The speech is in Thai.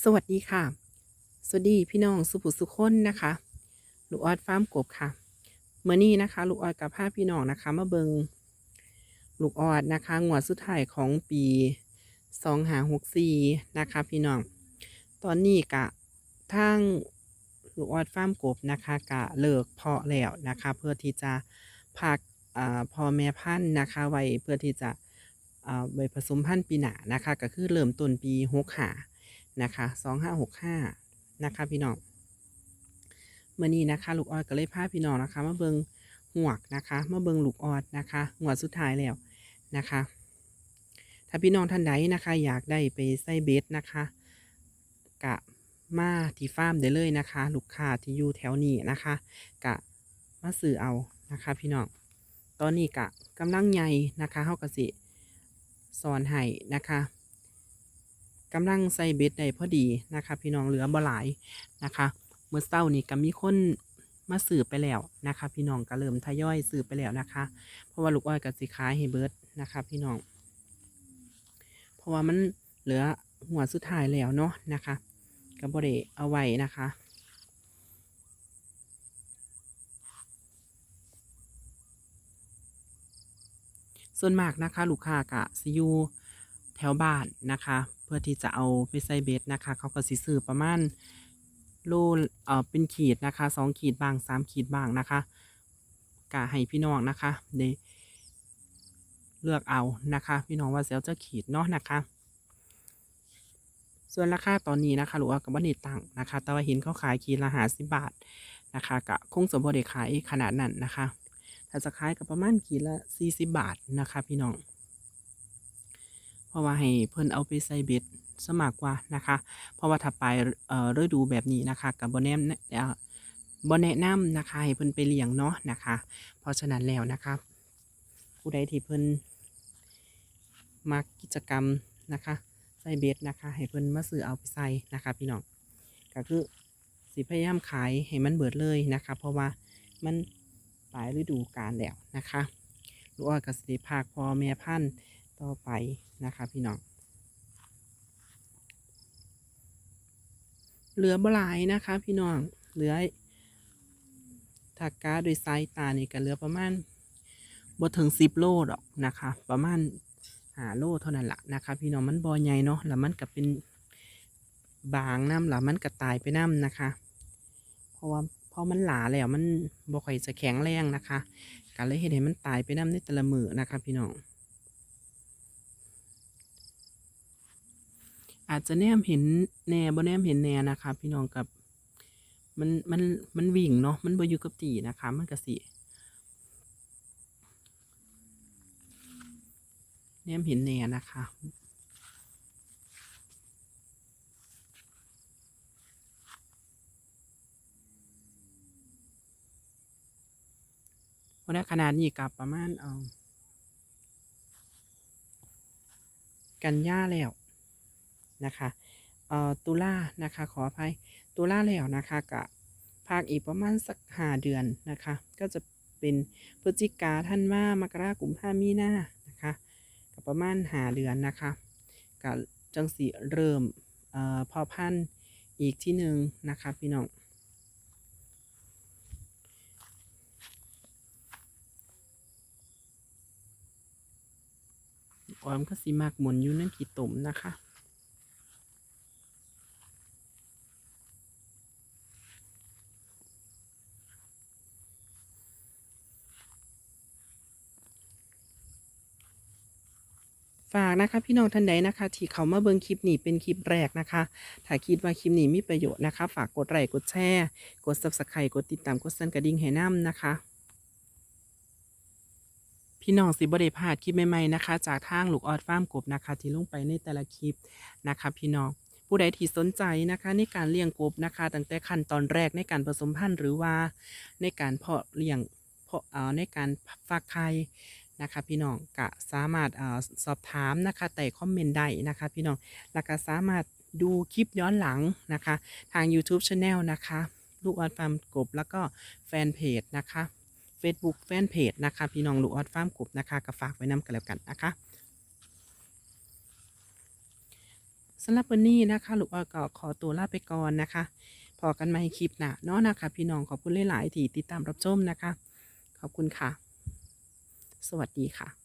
สวัสดีค่ะ สวัสดีพี่น้องสุภุสุคนนะคะลูกออดฟาร์มกบค่ะเมื่อนี้นะคะ ลูกออดกับพาพี่น้องนะคะ มาเบิงลูกออดนะคะงวดสุดท้ายของปีสองหาหกสี่นะคะ พี่น้อง ตอนนี้กะทางลูกออดฟาร์มกบนะคะกะเลิกเพาะแล้วนะคะ เพื่อที่จะพักอ่าพอแม่พันธุ์นะคะไว้เพื่อที่จะอ่าไว้ผสมพันธุ์ปีหน้านะคะ ก็คือเริ่มต้นปีหกหา นะคะสองห้าหกห้านะคะพี่น้องเมื่อนี้นะคะ ลูกออดก็เลยพาพี่น้องนะคะมาเบิงหวกนะคะมาเบิงลูกออดนะคะหวดสุดท้ายแล้วนะคะ ถ้าพี่น้องท่านใดนะคะ อยากได้ไปใส่เบสนะคะกะมาที่ฟาร์มได้เลยนะคะ ลูกค้าที่อยู่แถวนี้นะคะ กะมาซื้อเอานะคะ พี่น้องตอนนี้กะกำลังใหญ่นะคะเฮากะสิสอนให้นะคะ กำลังใส่เบ็ดได้พอดีนะคะพี่น้องเหลือบ่หลายนะคะเมื่อเช้านี้ก็มีคนมาสืบไปแล้วนะคะ พี่น้องก็เริ่มทยอยสืบไปแล้วนะคะ เพราะว่าลูกอ้อยกับสิขายให้เบิร์ดนะคะ พี่น้อง เพราะว่ามันเหลือหัวสุดท้ายแล้วเนาะนะคะก็บ่ได้เอาไว้นะคะส่วนมากนะคะ ลูกค้ากะซิยู ถวบ้านนะคะ เพื่อที่จะเอาไปใส่เบ็ดนะคะ เขาก็สิซื้อประมาณโลเอ่อเป็นขีดนะคะสองขีดบางสามขีดบางนะคะกะให้พี่น้องนะคะได้เลือกเอานะคะ พี่น้องว่าเซลจะขีดเนาะนะคะ ส่วนราคาตอนนี้นะคะหรือว่ากับบันเนตังนะคะ แต่ว่าเห็นเขาขายขีดละหาสิบบาทนะคะกะคงสมบูรณ์ขายขนาดนั้นนะคะ ถ้าจะขายกับประมาณขีดละสี่สิบบาทนะคะ พี่น้อง เพราะว่าให้เพิ่นเอาไปใส่เบ็ดสมากกว่านะคะ เพราะว่าถ้าไปเอ่อฤดูแบบนี้นะคะกับบแนมเอ่อบ่แนะนำนะคะให้เพิ่นไปเลี้ยงเนาะนะคะ เพราะฉะนั้นแล้วนะคะผู้ใดที่เพิ่นมักกิจกรรมนะคะใส่เบ็ดนะคะ ให้เพิ่นมาซื้อเอาไปใส่นะคะ พี่น้องก็คือสิพยายามขายให้มันเบิดเลยนะคะ เพราะว่ามันปลายฤดูกาลแล้วนะคะลูกอ้อยกสิได้พากพ่อแม่พันธุ์ ต่อไปนะคะพี่น้องเหลือบหลายนะคะพี่น้องเหลือถ้ากาโดยไซส์ตานี่ก็เหลือประมาณบ่ถึงสิบโลดอกนะคะ ประมาณหาโลเท่านั้นละนะคะ พี่น้องมันบอใหญ่เนาะแล้วมันก็เป็นบางน้ำแล้วมันก็ตายไปน้ำนะคะ เพราะว่าพอมันหลาแล้วมันบ่ค่อยจะแข็งแรงนะคะก็เลยเห็นให้มันตายไปน้ำในแต่ละมือนะคะ พี่น้อง อาจจะแนมเห็นแหน่บ่แนมเห็นแหน่นะคะ พี่น้องกับ มันมันมันวิ่งเนาะมันบ่อยู่กับตีนะคะ มันก็สิแนมเห็นแหน่นะคะเพราะในขนาดนี้กับประมาณเอา กันย่าแล้ว นะคะเอ่อตุลานะคะขออภัยตุลาแล้วนะคะกะภาคอีกประมาณสักหาเดือนนะคะ ก็จะเป็นพฤศจิกาท่านว่ามกรากุมภามีนานะคะก็ประมาณหาเดือนนะคะกะจังสีเริ่มเอ่อพอพันธุ์อีกที่หนึ่งนะคะพี่น้องออมก็สีมากหมุนอยู่นั่นกี่ตุ่มนะคะ ฝากนะคะพี่น้องท่านใดนะคะ ที่เขามาเบิ่งคลิปนี้เป็นคลิปแรกนะคะ ถ้าคิดว่าคลิปนี้มีประโยชน์นะคะ ฝากกดไลค์กดแชร์กด subscribe กดติดตามกดสั่นกระดิ่งให้น้ำนะคะ พี่น้องสิบได้พลาดคลิปใหม่ๆนะคะ จากทางลูกออดฟาร์มกบนะคะ ที่ลงไปในแต่ละคลิปนะคะ พี่น้องผู้ใดที่สนใจนะคะ ในการเลี้ยงกบนะคะ ตั้งแต่ขั้นตอนแรกในการผสมพันธุ์หรือว่าในการเพาะเลี้ยงเพาะเอ่อในการฟักไข่ นะคะ พี่น้องก็สามารถอสอบถามนะคะแต่คอมเมนต์ได้นะคะ พี่น้องแล้วก็สามารถดูคลิปย้อนหลังนะคะ ทาง YouTube Channel นะคะ ลูกออดฟาร์มกบแล้วก็แฟนเพจนะคะ Facebook แฟนเพจนะคะ พี่น้องลูกออดฟาร์มกบนะคะก็ฝากไว้นำกันแล้วกันนะคะสำหรับวันนี้นะคะลูกออดก็ขอตัวลาไปก่อนนะคะพอกันใหม่คลิปหน้าเนาะนะคะ พี่น้องขอบคุณหลาย ๆ ที่ติดตามรับชมนะคะ ขอบคุณค่ะ สวัสดีค่ะ